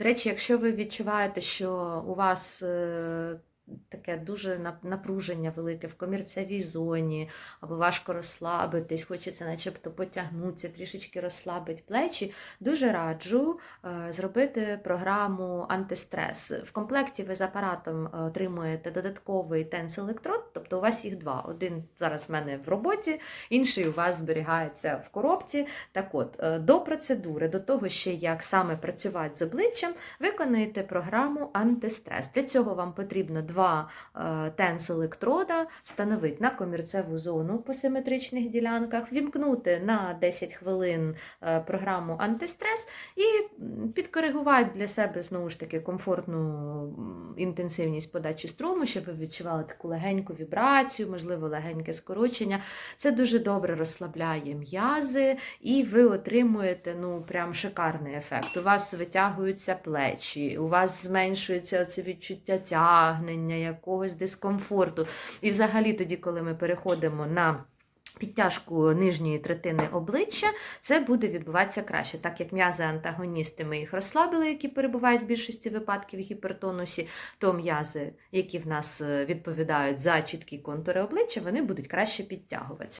До речі, якщо ви відчуваєте, що у вас е, таке дуже напруження велике в комірцевій зоні, або важко розслабитись, хочеться начебто потягнутися, трішечки розслабити плечі, дуже раджу е, зробити програму антистрес. В комплекті ви з апаратом е, отримуєте додатковий тенс-електрод, тобто у вас їх два. Один зараз в мене в роботі, інший у вас зберігається в коробці. Так от, е, до процедури, до того ще як саме працювати з обличчям, виконуєте програму антистрес. Для цього вам потрібно два е, тенс-електрода встановити на комірцеву зону по симетричних ділянках, вімкнути на 10 хвилин е, програму антистрес і підкоригувати для себе знову ж таки комфортну інтенсивність подачі струму, щоб ви відчували таку легеньку вібрацію, можливо, легеньке скорочення. Це дуже добре розслабляє м'язи, і ви отримуєте ну прям шикарний ефект. У вас витягуються плечі, у вас зменшується це відчуття тягнення, якогось дискомфорту. І взагалі, тоді, коли ми переходимо на Підтяжку нижньої третини обличчя це буде відбуватися краще, так як м'язи антагоністи ми їх розслабили, які перебувають в більшості випадків в гіпертонусі, то м'язи, які в нас е, відповідають за чіткі контури обличчя, вони будуть краще підтягуватися.